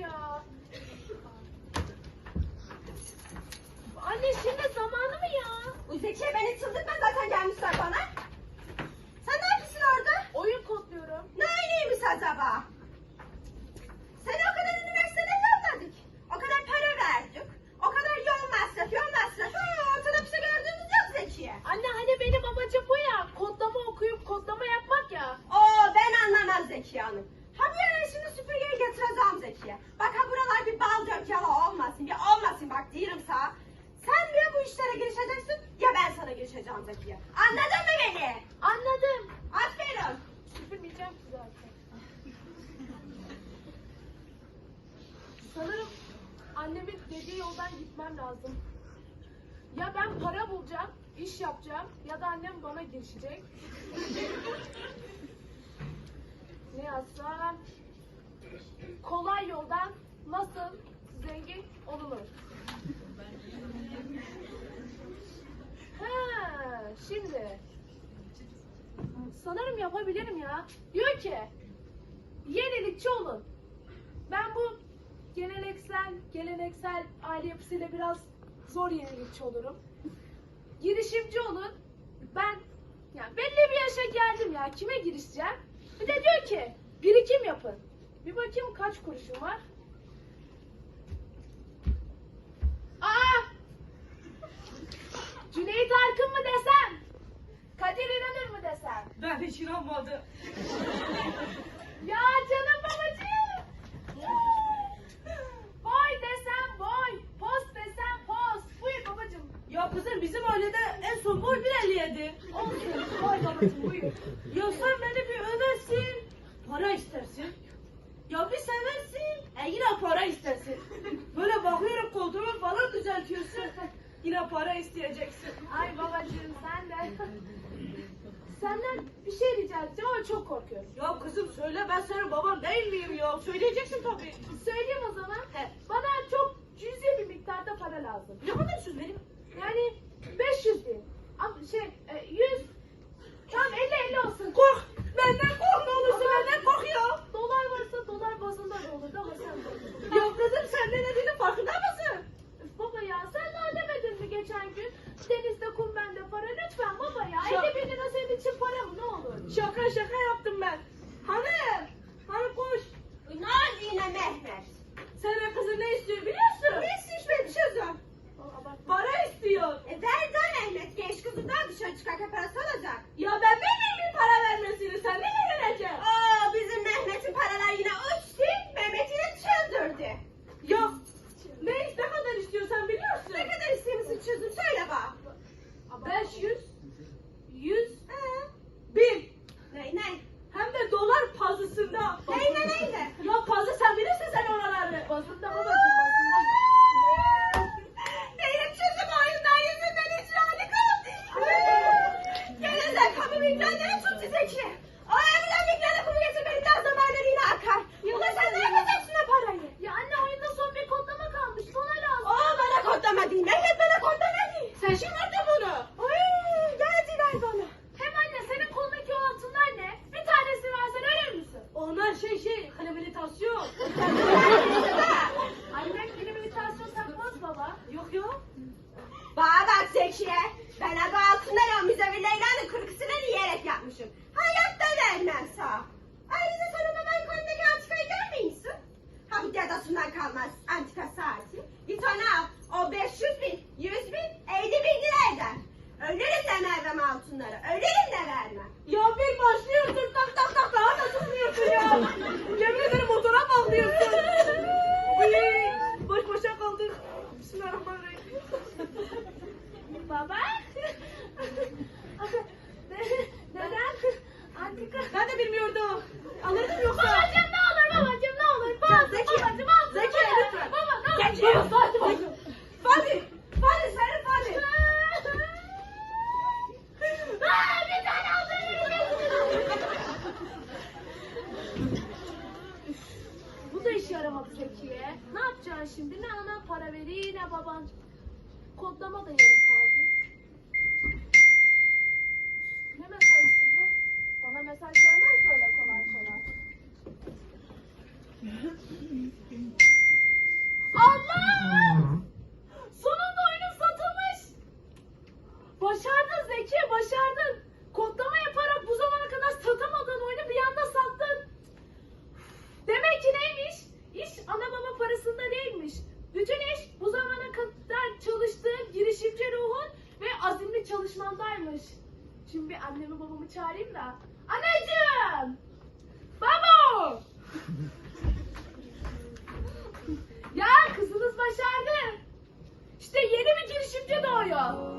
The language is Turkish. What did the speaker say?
ya. Anne şimdi zamanı mı ya? Bu Zekiye beni çıldırtma zaten gelmişler bana. Sen ne yapıyorsun orada? Oyun kodluyorum. Ne aynıymış acaba? Seni o kadar üniversitede yolladık. O kadar para verdik. O kadar yol masrafı, yol masrafı. Ha, ortada bir şey gördüğümüz yok Zekiye. Anne hani benim amacım girişeceğim Zekiye. Anladın mı beni? Anladım. Aferin. Süpürmeyeceğim ki zaten. Sanırım annemin dediği yoldan gitmem lazım. Ya ben para bulacağım, iş yapacağım ya da annem bana girişecek. ne yazsam? Kolay yoldan nasıl zengin olunur? Ha, şimdi sanırım yapabilirim ya. Diyor ki yenilikçi olun. Ben bu geleneksel geleneksel aile yapısıyla biraz zor yenilikçi olurum. Girişimci olun. Ben ya belli bir yaşa geldim ya. Kime girişeceğim? Bir de diyor ki birikim yapın. Bir bakayım kaç kuruşum var. Aa! Cüneyt Arkın? Kadir İnanır mı desem? Ben hiç inanmadım. Ya canım babacığım. Boy desem boy, post desem post. Buyur babacığım. Ya kızım bizim ailede en son boy 1.57. Olsun. Boy babacığım buyur. Ya sen beni bir översin, para istersin. Ya bir seversin, e yine para istersin. Böyle bakıyorum koltuğumu falan düzeltiyorsun. Yine para isteyeceksin. Ay babacığım sen de. Senden bir şey rica edeceğim ama çok korkuyorum. Ya kızım söyle ben senin baban değil miyim ya? Söyleyeceksin tabii. Söyleyeyim o zaman. He. Bana çok cüzi bir miktarda para lazım. Ne kadar söz benim? Yani 500 bin. Ama şey e, 100. Tamam 50 50 olsun. Kork! Benden kork ne olursun benden kork ya. Dolar varsa dolar bazında da olurdu ama sen de. Ya kızım sen ne dediğinin farkında mısın? Üf Baba ya sen daha demedin mi geçen gün? Denizde kum bende para lütfen baba ya. Ya- 50 için para mı ne olur? Şaka şaka yaptım ben. Hanım! Hanım koş. Naz yine Mehmet. Senin kızın ne istiyor biliyorsun? Ne istiyorsun benim çocuğum? Aa, bak. Para istiyor. E ver de Mehmet. Genç kızından dışarı çıkarken parası alacak. Ya ben bilmiyorum bir para vermesini. Sen ne vereceksin? Aa bizim Mehmet'in paralar yine uçtu. Mehmet yine çıldırdı. Ya ne, ne kadar istiyorsan biliyorsun. Ne kadar istiyorsun çocuğum söyle bak. 500, 100, Ha? 1000. Ney ney? Hem de dolar pazısında. Neyine neyine? Ya pazı sen bilirsin sen oraları. Bazında babacığım bazında. Benim çocuğum oyundan yüzünden hiç rahat kaldı. Gelirler kapı mikrofonları tut Zeki. O evlen mikrofonu kumu getirmeyin daha zamanları yine akar. Ulan sen ne yapacaksın o parayı? Ya anne oyunda son bir kodlama kalmış. Ona lazım. Aa bana kodlama değil. Mehmet bana kodlama değil. Sen şımarttın bunu. Ay geldiler bana. Hem anne senin kolundaki o altınlar ne? Bir tanesini versen ölür müsün? Onlar şey şey rehabilitasyon. Annem yeni meditasyon takmaz baba. Yok ya. Bana bak Zekiye. Baba? Ne- Neden? Antika. Ben de bilmiyordum. Alırdım yoksa. Babacım ne olur babacım ne olur. Bazı Zeki, babacım altını Zeki, lütfen. Baba ne olur. Zeki, Baba, sakin ol. Fadi, Fadi senin Fadi. Aa, bir tane altın Bu da işe yaramadı Zekiye. Ne yapacaksın şimdi? Ne ana para veriyor ne baban. Kodlama da yarım kaldı. Ne mesajı bu? Bana mesaj gelmez böyle kolay kolay. Allah! Sonunda oyunum satılmış. Başardım. Çağırayım da. Anacığım! Babo! ya kızınız başardı. İşte yeni bir girişimci doğuyor.